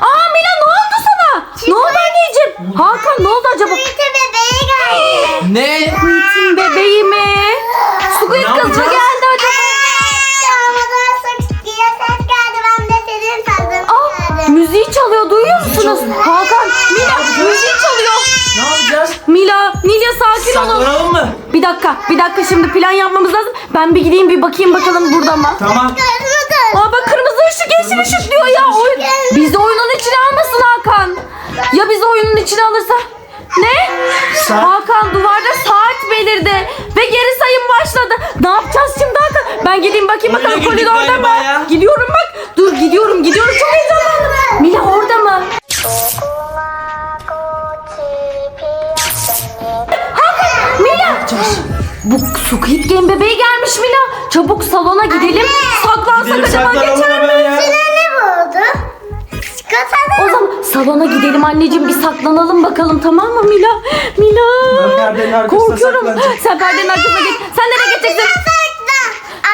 Aa Mila ne oldu sana? Ne oldu anneciğim? Hakan ne oldu acaba? Ne? Quentin bebeği mi? Squid Ne kız mı yapacağız? geldi acaba? Aa müziği çalıyor duyuyor musunuz? Hakan Mila müziği çalıyor. Ne yapacağız? Nilya sakin olun. Saklanalım mı? Bir dakika bir dakika şimdi plan yapmamız lazım. Ben bir gideyim bir bakayım bakalım burada mı? Tamam. Aa bak kırmızı ışık yeşil ışık diyor ya. Oyun... Bizi oyunun içine almasın Hakan. Ya bizi oyunun içine alırsa? Ne? Saat- Hakan duvarda saat belirdi. Ve geri sayım başladı. Ne yapacağız şimdi Hakan? Ben gideyim bakayım Oyuna bakalım girdik koridorda galiba mı? ya. Gidiyorum bak. Dur gidiyorum gidiyorum. Çok heyecanlandım. Bu Squid Game bebeği gelmiş Mila. Çabuk salona gidelim. Saklansak Gidelim acaba saklanalım geçer mi? hemen ya. O zaman salona gidelim anneciğim bir saklanalım bakalım tamam mı Mila? Mila. Ben perdenin arkasına Korkuyorum. saklanacağım. Sen perdenin arkasına geç. Sen nereye geçeceksin?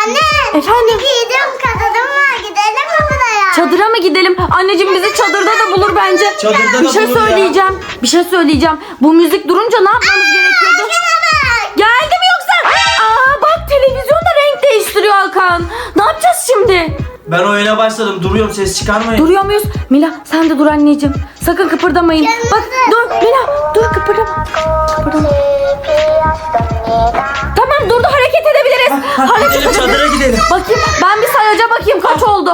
Anne. Efendim? Gidelim kadınım var. Gidelim mi buraya? Çadıra mı gidelim? Anneciğim bizi çadırda da bulur bence. Çadırda bir da şey bulur ya. söyleyeceğim. Bir şey söyleyeceğim. Bu müzik durunca ne yapmamız gerekiyordu? Geldi Hakan. Ne yapacağız şimdi? Ben oyuna başladım. Duruyorum ses çıkarmayın. Duruyor muyuz? Mila sen de dur anneciğim. Sakın kıpırdamayın. Bak dur Mila dur kıpırdama. Kıpırdama. Tamam durdu hareket edebiliriz. Ha, hareket gidelim edebiliriz. çadıra gidelim. Bakayım ben bir sayaca bakayım kaç oldu.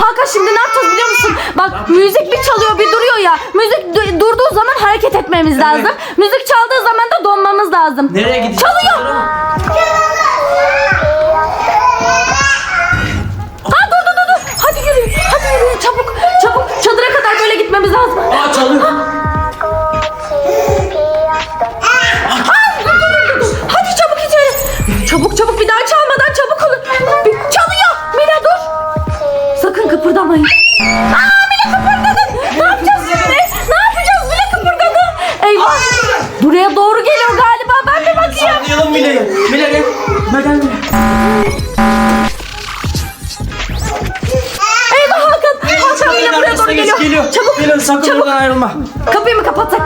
Hakan şimdi ne yapacağız müzik bir çalıyor bir duruyor ya. Müzik du- durduğu zaman hareket etmemiz lazım. Müzik çaldığı zaman da donmamız lazım. Nereye gideceğiz? Çalıyor. Ha dur dur dur dur. Hadi yürüyün. Hadi yürüyün çabuk. Çabuk. Çadıra kadar böyle gitmemiz lazım. Aa çalıyor. Aa, dur, dur, dur, dur. Hadi çabuk içeri. Çabuk çabuk bir daha çalmadan çabuk olun. Bir, çalıyor. Mila dur. Sakın kıpırdamayın. Aa Mila kıpırdadın. Ne yapacağız şimdi? Ne yapacağız? Mila kıpırdadı. Eyvah. Buraya doğru geliyor galiba. Ben bir bakayım. Saklayalım Mile'yi. Mile gel Mile. Eyvah Hakan. Hakan Mila buraya doğru geliyor. Geliyor. Çabuk. Mile sakın Çabuk. buradan ayrılma. Kapıyı mı kapatsak?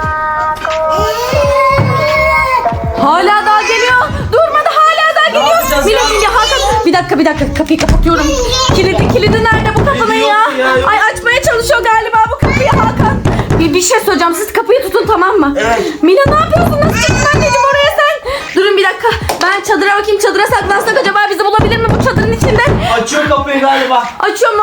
Hala daha geliyor. Durmadı hala daha geliyor. Mila? Mila Hakan. Bir dakika bir dakika kapıyı kapatıyorum. Kilidi kilidi nerede bu kapının ya? Ay açmaya çalışıyor galiba bu kapıyı Hakan. Bir, bir şey söyleyeceğim. Siz kapıyı tutun tamam mı? Evet. Mila ne yapıyorsun? Nasıl çıktın anneciğim oraya sen? Durun bir dakika. Ben çadıra bakayım. Çadıra saklansak acaba bizi bulabilir mi bu çadırın içinde? Açıyor kapıyı galiba. Açıyor mu?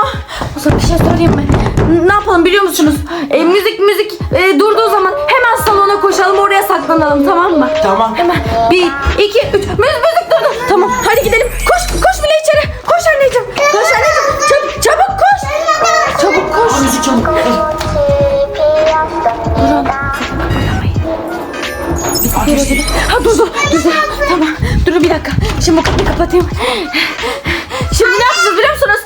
O zaman bir şey mi? N- Ne yapalım biliyor musunuz? E, müzik müzik e, durduğu zaman hemen salona koşalım oraya saklanalım tamam mı? Tamam. Hemen bir, iki, üç. Müzik, müzik durdu. Tamam hadi gidelim. Koş, koş bile içeri. Koş anneciğim. Koş anneciğim. Çabuk, çabuk koş. Çabuk koş. Müzik çalıyor. Durun. Biz bir. Ha dur dur. Şimdi bu kapıyı kapatayım. Şimdi ne yapacağız biliyor musunuz?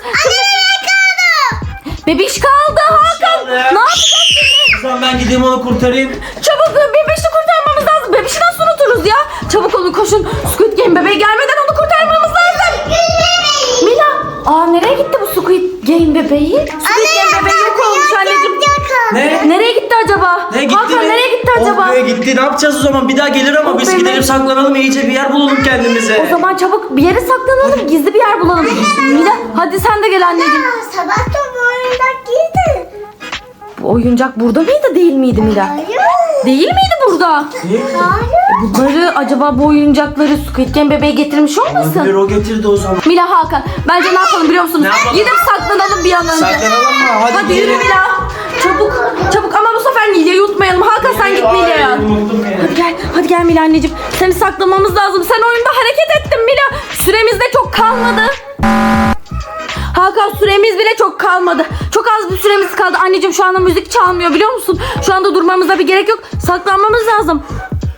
Bebiş kaldı Hakan. kaldı. Ne yapacağız şimdi? O zaman ben gideyim onu kurtarayım. Çabuk bebişi kurtarmamız lazım. Bebişi nasıl unuturuz ya? Çabuk olun koşun. Squid Game bebeği gelmeden onu kurtarmamız lazım. Mila. Aa nereye gitti bu Squid Game bebeği? Squid Game bebeği yok olmuş anneciğim. Ne? Nereye gitti acaba? Ne gitti Hakan mi? nereye gitti acaba? Oh be, gitti. Ne yapacağız o zaman? Bir daha gelir ama Oh biz be, gidelim ne? saklanalım iyice bir yer bulalım kendimize. O zaman çabuk bir yere saklanalım. Gizli bir yer bulalım. Mila hadi sen de gel anneciğim. Sabah da bu oyuncak giydi. Bu oyuncak burada mıydı değil miydi Mila? Hayır. Değil miydi burada? Hayır. Bunları acaba bu oyuncakları Squid Game bebeği getirmiş olmasın? Olabilir o getirdi o zaman. Mila Hakan bence ne yapalım biliyor musunuz? Ne yapalım? Gidip saklanalım bir an önce. Saklanalım mı? Hadi, Hadi yürü gidelim. Mila. Çabuk çabuk ama bu sefer Nilya'yı unutmayalım. Hakan sen git Ay, Nilya'ya. beni. Hadi gel, hadi gel Mila anneciğim. Seni saklamamız lazım. Sen oyunda hareket ettin Mila. Süremiz de çok kalmadı. Hakan süremiz bile çok kalmadı. Çok az bir süremiz kaldı. Anneciğim şu anda müzik çalmıyor biliyor musun? Şu anda durmamıza bir gerek yok. Saklanmamız lazım.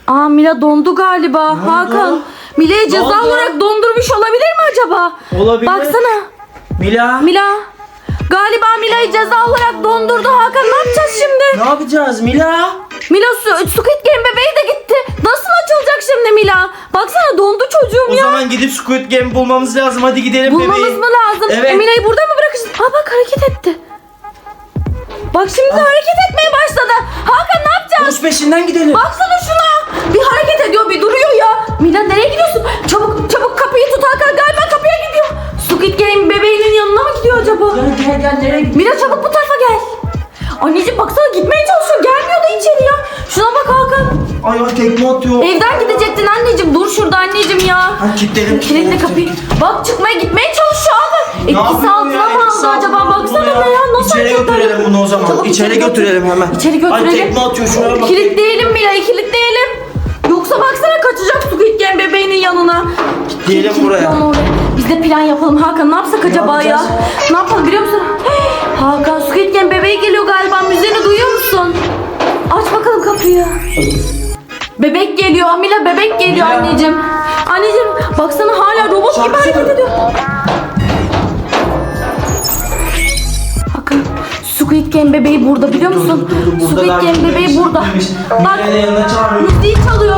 Aa Mila dondu galiba. Hakan. Mila'yı ceza oldu? olarak dondurmuş olabilir mi acaba? Olabilir. Baksana. Mila. Mila. Galiba Mila'yı ceza olarak dondurdu Hakan. Ne yapacağız şimdi? Ne yapacağız Mila? Mila su, Squid Game bebeği de gitti. Nasıl açılacak şimdi Mila? Baksana dondu çocuğum O ya. zaman gidip Squid Game bulmamız lazım. Hadi gidelim Bulmamız bebeğim. mı lazım? Evet. Emine'yi burada mı bırakacağız? Aa bak hareket etti. Bak şimdi de hareket etmeye başladı. Hakan ne yapacağız? Koş peşinden gidelim. Baksana şuna. Bir hareket ediyor bir duruyor ya. Mila nereye gidiyorsun? Çabuk çabuk kapıyı tut Hakan galiba acaba? Gel gel gel nereye gidiyorsun? Mila çabuk bu tarafa gel. Anneciğim baksana gitmeye çalışıyor. Gelmiyor da içeri ya. Şuna bak Hakan. Ay ay tekme atıyor. Evden gidecektin anneciğim. Dur şurada anneciğim ya. Ha kilitledim. Kilitli kapıyı. Bak çıkmaya gitmeye çalışıyor abi. Etkisi yapıyor altına ya? mı Etkisi aldı acaba? aldı Baksana bunu be ya. Nasıl İçeri hareketler götürelim yapıyor? bunu o zaman. Çabuk İçeri götür. götürelim hemen. İçeri götürelim. Ay tekme atıyor şuna bak. Kilitleyelim Mila'yı kilitleyelim. Yoksa baksana kaçacak Squid Game bebeğinin yanına. Diyelim buraya. oraya. Biz de plan yapalım Hakan. Ne yapsak acaba ya? yapacağız? Ne yapalım biliyor musun? Hakan Squid Game bebeği geliyor galiba. Müziğini duyuyor musun? Aç bakalım kapıyı. Bebek geliyor. Mila bebek geliyor Mila. anneciğim. Anneciğim baksana hala robot gibi hareket ediyor. Hakan Squid Game bebeği burada biliyor musun? Squid Game bebeği burada. Bak Mile'nin yanına çağırıyor. müziği çalıyor.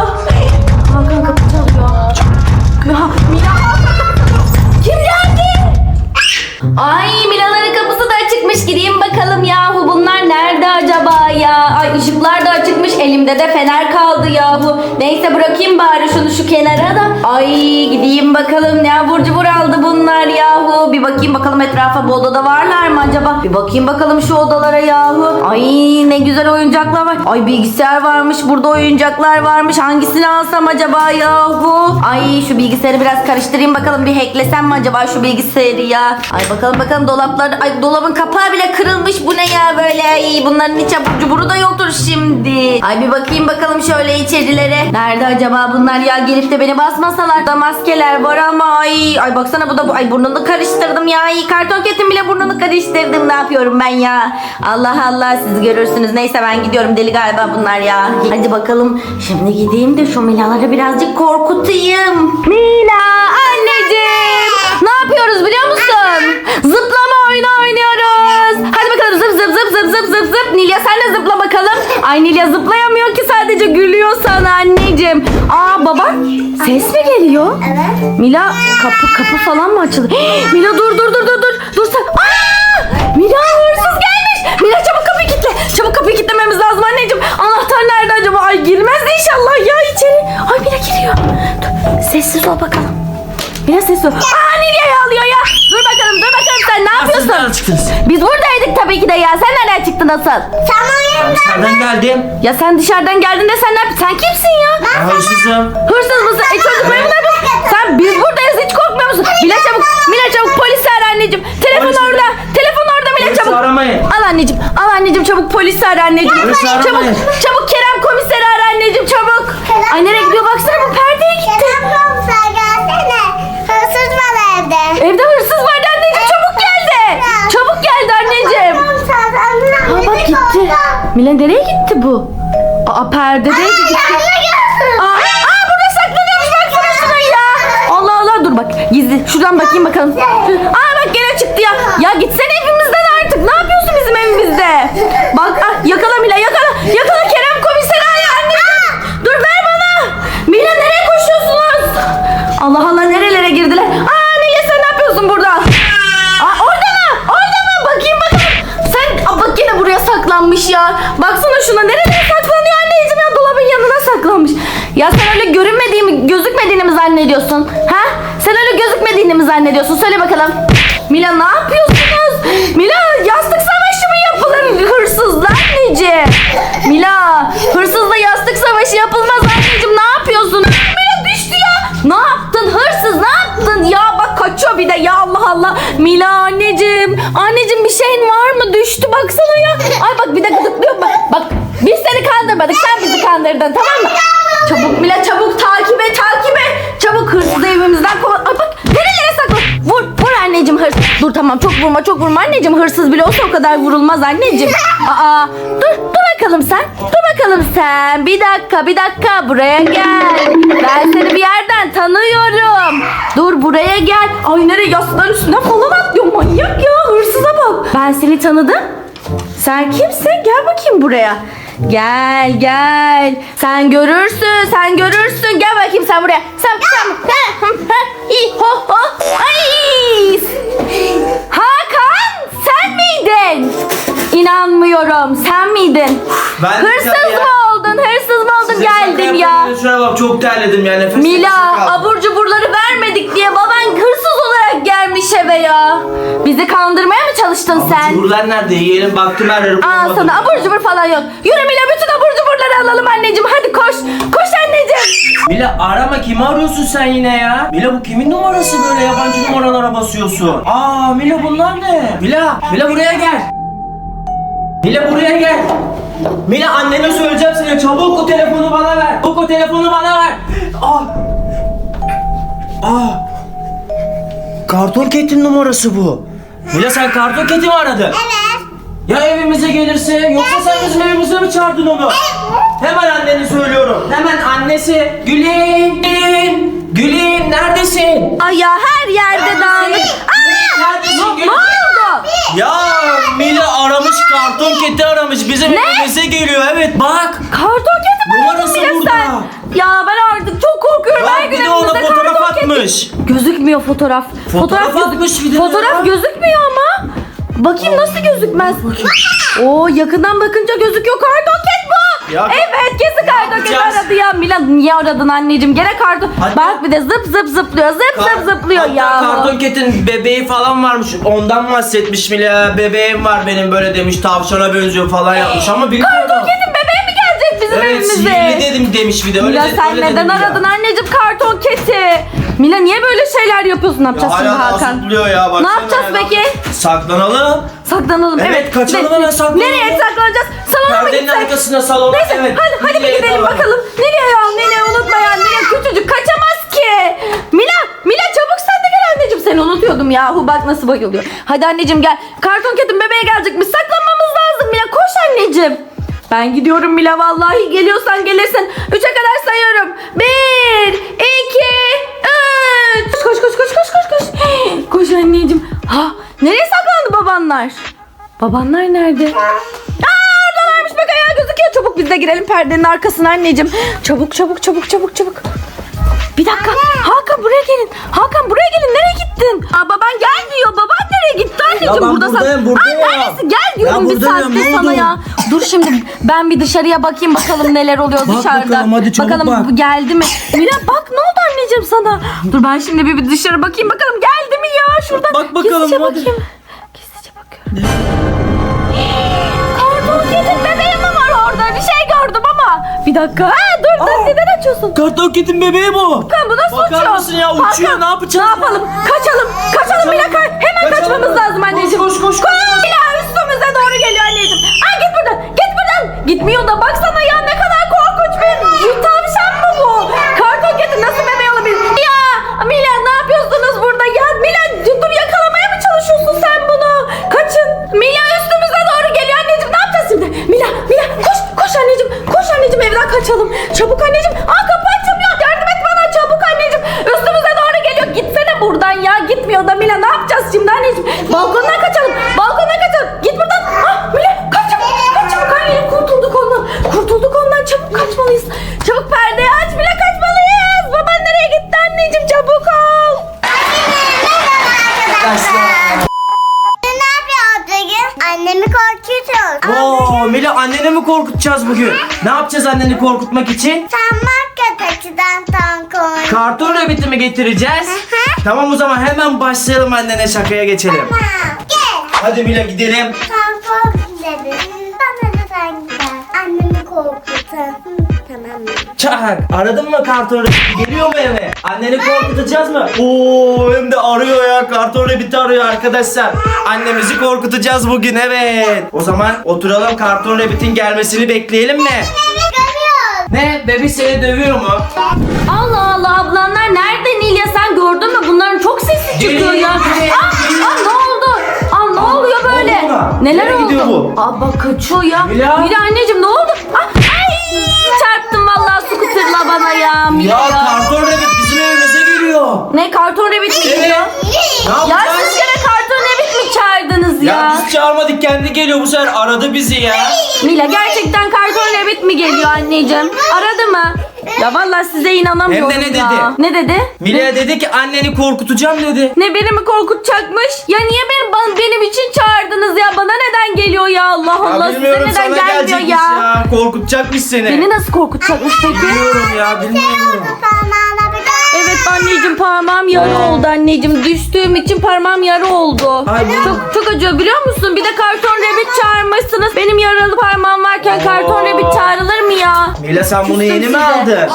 Ay Mila'ların kapısı da açıkmış. Gideyim bakalım yahu bunlar nerede acaba ya? Ay ışıklar da açıkmış. Elimde de fener kaldı yahu. Neyse bırakayım bari şunu şu kenara da. Ay gideyim bakalım ne abur cubur aldı bunlar yahu. Bir bakayım bakalım etrafa bu odada varlar mı acaba? Bir bakayım bakalım şu odalara yahu. Ay ne güzel oyuncaklar var. Ay bilgisayar varmış burada oyuncaklar varmış. Hangisini alsam acaba yahu? Ay şu bilgisayarı biraz karıştırayım bakalım bir hacklesem mi acaba şu bilgisayarı ya? Ay bakalım bakalım dolaplar. Ay dolabın kapağı bile kırılmış. Bu ne ya böyle? Ay bunların hiç abur cuburu da yoktur şimdi. Ay bir bakayım bakalım şöyle içerilere. Nerede acaba bunlar ya? Gelip de beni basmasalar da maskeler var ama ay. Ay baksana bu da bu. Ay burnunu karıştırdım ya. Ay karton ketim bile burnunu karıştırdım. Ne yapıyorum ben ya? Allah Allah siz görürsünüz. Neyse ben gidiyorum. Deli galiba bunlar ya. Hadi bakalım. Şimdi gideyim de şu Mila'ları birazcık korkutayım. Mila anneciğim. Ne yapıyoruz biliyor musun? Zıplama oyunu oynuyoruz. Zıp zıp zıp zıp zıp zıp. Nilya sen de zıpla bakalım. Ay Nilya zıplayamıyor ki sadece gülüyor sana anneciğim. Aa baba ses mi geliyor? Evet. Mila kapı kapı falan mı açıldı? Hii, Mila dur dur dur dur dur. Dur sen. Aa! Mila hırsız gelmiş. Mila çabuk kapıyı kilitle. Çabuk kapıyı kilitlememiz lazım anneciğim. Anahtar nerede acaba? Ay girmez inşallah ya içeri. Ay Mila giriyor. Dur sessiz ol bakalım. Mila sessiz ol. Aa Nilya'yı alıyor ya. Dur bakalım dur bakalım sen ne yapıyorsun? nereden çıktınız? Biz buradaydık tabii ki de ya. Sen nereden çıktın asıl? Sen oyunda. Dışarıdan geldim. Ya sen dışarıdan geldin de sen ne Sen kimsin ya? Ben hırsızım. Hırsız mısın? E çocukları mı yapıyorsun? Sen biz buradayız hiç korkmuyor musun? Mila çabuk. Mila çabuk polisi ara anneciğim. Telefon Polisi orada. Telefon orada Mila Polisi çabuk. aramayın. Al anneciğim. Al anneciğim çabuk polisi ara anneciğim. Polisi çabuk. aramayın. Çabuk Kerem komiseri ara anneciğim çabuk. Ay nereye gidiyor baksana bu perdeye gitti. Kerem komiser gelsene. Hırsız var evde. Evde hırsız vardı anneciğim çabuk geldi. Çabuk geldi anneciğim. Komiser sen Ha bak gitti. Mila nereye gitti bu? Aa perdedeydi gitti. Aa, aa burada saklanıyormuş baksana şuna ya. Allah Allah dur bak gizli. Şuradan bakayım bakalım. Aa bak gene çıktı ya. Ya gitsene evimizden artık. Ne yapıyorsun bizim evimizde? Bak ah, yakala Mila yakala. Yakala saklanmış ya. Baksana şuna nereye saklanıyor anneciğim ya dolabın yanına saklanmış. Ya sen öyle görünmediğimi, gözükmediğini mi zannediyorsun? Ha? Sen öyle gözükmediğini mi zannediyorsun? Söyle bakalım. Mila ne yapıyorsunuz? Mila yastık savaşı mı yapılır hırsızla anneciğim? Mila hırsızla yastık savaşı yapılmaz anneciğim ne yapıyorsun? Mila düştü ya. Ne yaptın hırsız ne yaptın? Ya kaçıyor bir de ya Allah Allah. Mila anneciğim. Anneciğim bir şeyin var mı? Düştü baksana ya. Ay bak bir de gıdıklıyor bak. Bak biz seni kandırmadık sen bizi kandırdın tamam mı? Çabuk Mila çabuk takip et. Çabuk hırsızı evimizden kova. Ay bak nerelere sakla. Vur vur anneciğim hırsız. Dur tamam çok vurma çok vurma anneciğim. Hırsız bile olsa o kadar vurulmaz anneciğim. Aa dur dur bakalım sen. Dur bakalım sen. Bir dakika bir dakika buraya gel. Ben seni bir yerden tanıyorum. Dur buraya gel. Ay nereye yastıkların üstüne falan atlıyor manyak ya. Hırsıza bak. Ben seni tanıdım. Sen kimsin? Gel bakayım buraya. Gel gel. Sen görürsün sen görürsün. Gel bakayım sen buraya. Sen sen. Ha, ha, ha. İyi, ho, ho. Ay. Hakan miydin? İnanmıyorum. Sen miydin? Ben- Hırsız mı oldun? Hırsız mı oldun? Size Geldim ya. bak çok terledim ya nefes Mila abur cuburları vermedik diye baban hırsız olarak gelmiş eve ya. Bizi kandırmaya mı çalıştın sen? Cuburlar nerede? Yiyelim baktım her yeri Aa sana abur cubur falan yok. Yürü Mila bütün abur cuburları alalım anneciğim. Hadi koş. Koş. Mila arama kimi arıyorsun sen yine ya? Mila bu kimin numarası böyle yabancı numaralara basıyorsun? Aa Mila bunlar ne? Mila, Mila buraya gel. Mila buraya gel. Mila annene söyleyeceğim sana çabuk o telefonu bana ver. Çabuk o telefonu bana ver. Aa. Aa. Karton Cat'in numarası bu. Mila sen Karton Cat'i mi aradın? Evet. Ya evimize gelirse yoksa sen bizim evimize mi çağırdın onu? Hemen anneni söylüyorum. Hemen annesi. Gülün. Gülün. Gülün neredesin? Ay ya her yerde dağınık. Neredesin Gülün? Ne oldu? Ya Mila aramış karton keti aramış bizim evimize geliyor evet bak. Karton kedi mi Numarası aradın Mila burada. sen? Ya ben artık çok korkuyorum. her Bak gün bir de ona fotoğraf karton kedi. atmış. Gözükmüyor fotoğraf. Fotoğraf atmış bir de Fotoğraf ya. gözükmüyor ama. Bakayım nasıl gözükmez. Oo yakından bakınca gözüküyor. Karton ket bu. Ya- evet kesin karton ket yapacağız? aradı ya. Milan niye aradın anneciğim? Gene karton. Hadi. Bak bir de zıp zıp zıplıyor. Zıp zıp zıplıyor Hatta ya. karton ketin bebeği falan varmış. Ondan bahsetmiş Mila. Bebeğim var benim böyle demiş. Tavşana benziyor falan yapmış ama bilmiyorum. Karton kedin bebeği mi gelecek bizim Evet evimize? sihirli dedim demiş bir de. Öyle Mila sen öyle neden dedi Mila. aradın anneciğim karton keti? Mila niye böyle şeyler yapıyorsun? Ne Ya yapacağız şimdi hala Hakan? ya. baksana Ne yapacağız ya. peki? Saklanalım. Saklanalım. Evet, Evet. kaçalım hemen saklanalım. Nereye saklanacağız? Salona mı Perdenin gitsek? arkasına salona. Neyse evet. hadi hadi bir Nereye gidelim bakalım. Nereye ya? Nereye unutma ya? Nereye küçücük kaçamaz ki. Mila, Mila çabuk sen de gel anneciğim. Seni unutuyordum yahu bak nasıl bayılıyor. Hadi anneciğim gel. Karton ketin bebeğe gelecekmiş. Saklanmamız lazım Mila. Koş anneciğim. Ben gidiyorum Mila vallahi geliyorsan gelirsin. Üçe kadar babanlar? Babanlar nerede? Aa oradalarmış bak ayağı gözüküyor. Çabuk biz de girelim perdenin arkasına anneciğim. Çabuk çabuk çabuk çabuk çabuk. Bir dakika. Hakan buraya gelin. Hakan buraya gelin. Nereye gittin? Aa baban gelmiyor. Baban nereye gitti anneciğim? Ya ben Burada buradayım, Aa, buradayım. neredesin? Gel diyorum bir ne sana ya. Dur şimdi ben bir dışarıya bakayım bakalım neler oluyor Bak dışarıda. bakalım, hadi çabuk bakalım bak. geldi mi? Mira bak ne oldu anneciğim sana? Dur ben şimdi bir, bir dışarı bakayım bakalım geldi mi ya şuradan. Bak bakalım, hadi. bakayım. Karton kedim bebeğim mi var orada? Bir şey gördüm ama. Bir dakika. Ha, dur dur Aa. neden açıyorsun? Karton ketin bebeği bu. Hakan bu nasıl Bakar uçuyor? mısın ya? Uçuyor, ne yapacağız Ne ya? yapalım? Kaçalım. Kaçalım Kaçalım. Mila ka- Hemen Kaçalım. kaçmamız lazım anneciğim. Koş, koş, koş, koş. Mila üstümüze doğru geliyor anneciğim. Ay git buradan. Git buradan. Gitmiyor da baksana korkutacağız bugün? Ne yapacağız anneni korkutmak için? Sen market açıdan tank oyun. Karton rabbit'i mi getireceğiz? hı. Tamam o zaman hemen başlayalım annene şakaya geçelim. Gel. Hadi Mila gidelim. Kork dedin. Bana da sen gider. Annemi korkutun. Tamam mı? Çak aradın mı karton rabbit'i? Geliyor mu eve? Anneni korkutacağız mı? Oo hem de arıyor ya karton rabbit'i arıyor arkadaşlar. Annemizi korkutacağız bugün evet. O zaman oturalım karton rabbit'in gelmesini bekleyelim mi? Ne? Bebi seni dövüyor mu? Allah Allah ablanlar nerede Nilya sen gördün mü? Bunların çok sesi çıkıyor ya. Gelin. aa, ne oldu? Aa, ne oluyor böyle? oldu buna? Neler Nereye oldu? bu? Bak kaçıyor ya. Mila anneciğim ne oldu? Bana ya. Ya karton rabbit bizim evimize geliyor. Ne karton rabbit mi geliyor? Kendi geliyor bu sefer aradı bizi ya. Mila gerçekten karton rabbit mi geliyor anneciğim? Aradı mı? Ya vallahi size inanamıyorum Hem de ne ya. dedi? Ne dedi? Mila'ya dedi ki anneni korkutacağım dedi. Ne beni mi korkutacakmış? Ya niye beni, bana- benim için çağırdınız ya? Bana neden geliyor ya Allah Allah size neden gelmiyor ya? Korkutacakmış seni. Beni nasıl korkutacakmış peki? Bilmiyorum ya bilmiyorum. Anneciğim parmağım yara oldu anneciğim. Düştüğüm için parmağım yara oldu. Ay, bu- çok çok acıyor biliyor musun? Bir de karton rabbit çağırmışsınız. Benim yaralı parmağım varken karton rabbit çağrılır mı ya? Mila sen bunu yeni mi aldın? Evet.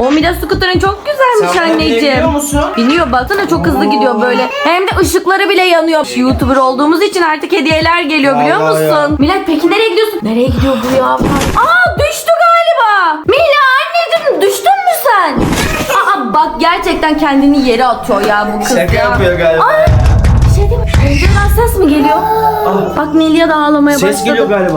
O Mila scooter'ın çok güzelmiş Sen bunu anneciğim. biliyor musun? Biniyor baksana çok hızlı gidiyor böyle. Hem de ışıkları bile yanıyor. YouTuber olduğumuz için artık hediyeler geliyor biliyor Vallahi musun? ya. Milad peki nereye gidiyorsun? Nereye gidiyor bu ya? Aa düştü galiba. Mila anneciğim düştün mü sen? Bak gerçekten kendini yere atıyor ya bu kız Şaka ya. yapıyor galiba. Aa, bir şey mi? Ses mi geliyor? Bak Melia da ağlamaya başladı. Ses geliyor galiba.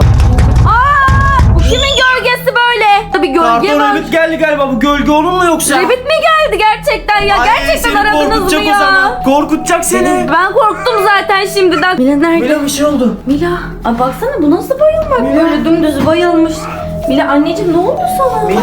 Aa, bu kimin gölgesi böyle? Tabii gölge Karton var. Rabbit geldi galiba. Bu gölge onun mu yoksa? Rabbit mi geldi gerçekten ya? Ay, gerçekten seni aradınız mı korkutacak ya? zaman. Korkutacak seni. Ben korktum zaten şimdiden. Mila nerede? Mila bir şey oldu. Mila. Ay baksana bu nasıl bayılmak Mila. böyle dümdüz bayılmış. Mila anneciğim ne oldu sana? Mila.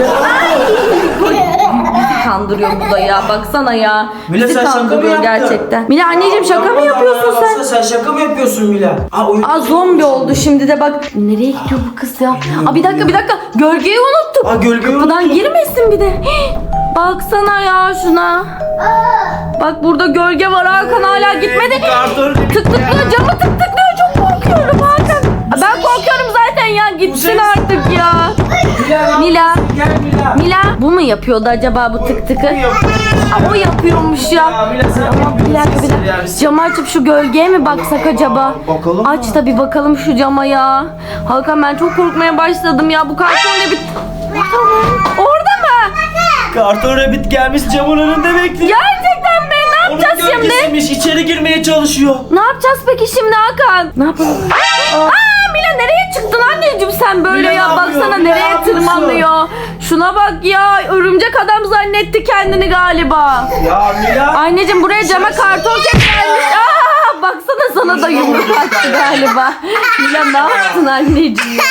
Bizi kandırıyor bu da ya baksana ya. Mila, Bizi sen şaka mı kandırıyor yaptın? gerçekten. Mila anneciğim şaka mı yapıyorsun ya, sen? Sen şaka mı yapıyorsun Mila? Aa, oyun- Aa zombi oldu şimdi de bak. Nereye gidiyor bu kız ya? Aa bir dakika bir dakika. Gölgeyi unuttuk. Aa, gölgeyi Kapıdan girmesin bir de. Hii, Baksana ya şuna. Bak burada gölge var Hakan hala gitmedi. Karton Rabbit Tık tıklıyor camı tık tıklıyor ya gitsin artık ya. Mila. Mila. Gel Mila. Mila bu mu yapıyordu acaba bu tık tıkı? Aa, o yapıyormuş ya. Mila sen Ama bir dakika bir Camı açıp şu gölgeye mi baksak acaba? Bakalım mı? Aç da bir bakalım şu cama ya. Hakan ben çok korkmaya başladım ya. Bu karton ne bir... Orada mı? Orada mı? Karton Rabbit gelmiş camın önünde bekliyor. Gerçekten mi? Ne Onun yapacağız şimdi? gölgesiymiş içeri girmeye çalışıyor. Ne yapacağız peki şimdi Hakan? Ne yapalım? Aa Mila nereye çıktın anneciğim sen böyle Mila ya? yapıyor? Baksana Mila nereye tırmanıyor. Şuna bak ya. Örümcek adam zannetti kendini galiba. Ya Mila. Anneciğim buraya cama karton ket gelmiş. Aa, baksana sana da yumruk attı galiba. Mila ne yaptın anneciğim ya?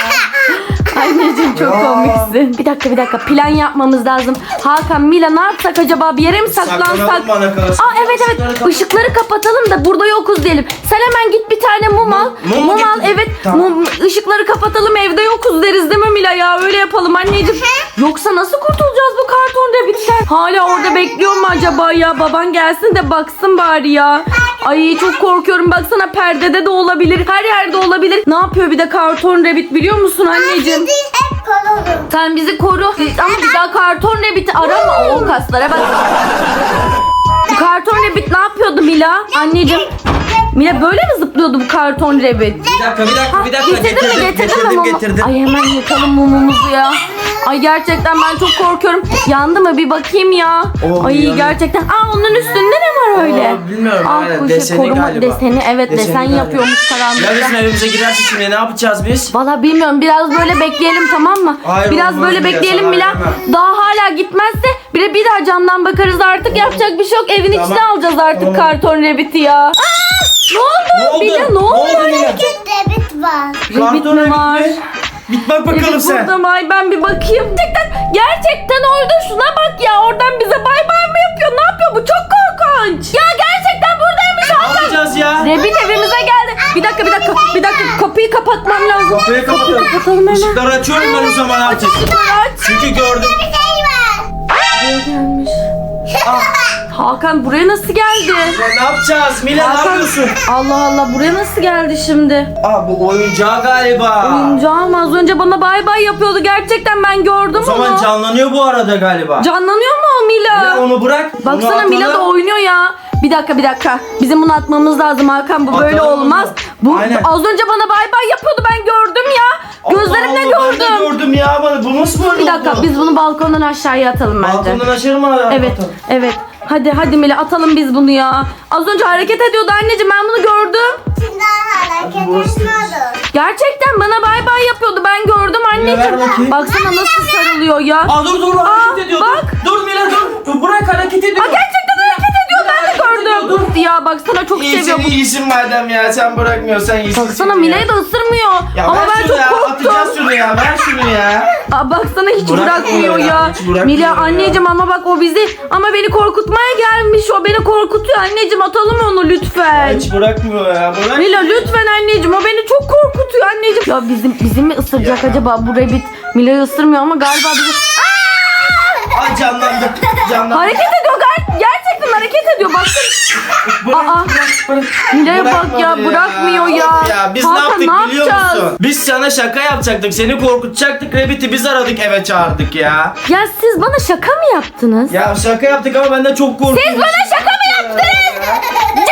Anneciğim çok Ya. komiksin. Bir dakika bir dakika plan yapmamız lazım. Hakan Mila ne yapsak acaba bir yere mi saklansak? Saklanalım bana. Aa evet evet Işıkları kapat. ışıkları kapatalım da burada yokuz diyelim. Sen hemen git bir tane mum al. Mum mu Mum al getirdin? evet. Tamam. Mum, ışıkları kapatalım evde yokuz deriz değil mi Mila ya? Öyle yapalım anneciğim. Yoksa nasıl kurtulacağız bu karton rabbitten? Hala orada bekliyor mu acaba ya? Baban gelsin de baksın bari ya. Ay çok korkuyorum. Baksana perdede de olabilir. Her yerde olabilir. Ne yapıyor bir de karton rabbit biliyor musun anneciğim? Hep korurum. Sen bizi koru. Ama bir daha karton rabbit'i arama. O kaslara bak. Karton rabbit ne yapıyordu Mila? Anneciğim. Mila böyle mi zıplıyordu bu karton rabbit? Bir dakika bir dakika bir dakika getirdin mi getirdim getirdin mi getirdim mumu? getirdim. Ay hemen yakalım mumumuzu ya. Ay gerçekten ben çok korkuyorum. Yandı mı bir bakayım ya. Oh, Ay yanıyor. gerçekten. Aa onun üstünde ne var öyle? Aa, bilmiyorum, Ah, bu şey Deseni koruma galiba. deseni evet Deseni desen galiba. yapıyormuş karanlıkta. Ya bizim evimize girerse şimdi ne yapacağız biz? Valla bilmiyorum biraz böyle bekleyelim tamam mı? Hayır, biraz böyle bekleyelim Mila. Daha hala gitmezse bir de bir daha camdan bakarız artık yapacak bir şey yok. Evin Tamam. içine alacağız artık Tamam. karton rabbit'i ya. ne oldu? Ne oldu? Mila ne Ne oldu? oldu var. Rabbit Karton mi var? Rabbit mi? Git bak bakalım Evet sen. burada May ben bir bakayım. Gerçekten, gerçekten orada şuna bak ya oradan bize bay bay mı yapıyor? Ne yapıyor bu? Çok korkunç. Ya gerçekten buradaymış Ne Hakan. yapacağız ya? Rabbit evimize geldi. Bir dakika bir dakika bir dakika kapıyı kapatmam lazım. Kapıyı kapatalım. kapatalım hemen. Işıkları açıyorum ben o zaman artık. Aç. Çünkü gördüm. Bir şey var. Buraya gelmiş. Ah, Hakan buraya nasıl geldi? ya ne yapacağız? Mila ne Hakan yapıyorsun? Allah Allah buraya nasıl geldi şimdi? Aa bu oyuncağı galiba. Oyuncağım az önce bana bay bay yapıyordu. Gerçekten ben gördüm O zaman onu. canlanıyor bu arada galiba. Canlanıyor mu o Mila? Mila onu bırak. onu Baksana atalım. Mila da oynuyor ya. Bir dakika bir dakika. Bizim bunu atmamız lazım Hakan. Bu böyle Atalım olmaz. bunu. Bu Aynen. az önce bana bay bay yapıyordu. Ben gördüm ya. Allah Gözlerimle Allah, gördüm. Ben de gördüm ya bana. Bu nasıl böyle Bir dakika oldu? biz bunu balkondan aşağıya atalım bence. Balkondan aşağı mı Evet, evet. Hadi hadi Mila atalım biz bunu ya. Az önce hareket ediyordu anneciğim ben bunu gördüm. Şimdi hareket burası etmiyordu. Gerçekten bana bay bay yapıyordu. Ben gördüm anneciğim. ver bakayım. Baksana nasıl sarılıyor ya. Aa dur dur hareket ediyor. bak. Dur Mila dur. Dur bırak hareket ediyor. Aa, gerçekten gördüm. ya. Baksana çok seviyor bu. iyisin madem ya sen bırakmıyorsan iyisin. Baksana şimdi ya. Mila'yı da ısırmıyor. Ya Ama ver ben şunu çok ya, korktum. Atacağız şunu ya ver şunu ya. Aa, baksana hiç Bırakmıyor bırakmıyor ya, ya. hiç bırakmıyor Mila ya. anneciğim ama bak o bizi ama beni korkutmaya gelmiş. O beni korkutuyor anneciğim atalım onu lütfen. Hiç bırakmıyor ya bırak. Mila lütfen anneciğim o beni çok korkutuyor anneciğim. Ya bizim bizim mi ısıracak Ya. acaba bu rabbit? Mila'yı ısırmıyor ama galiba bizi... Ay canlandı. Canlandı. Hareket hareket ediyor baksana. Bırak, Aa. bırak, bak ya bırakmıyor ya. Of ya biz Hakan, ne yaptık ne biliyor yapacağız? musun? Biz sana şaka yapacaktık. Seni korkutacaktık. Rabbit'i biz aradık eve çağırdık ya. Ya siz bana şaka mı yaptınız? Ya şaka yaptık ama ben de çok korktum. Siz bana şaka mı yaptınız?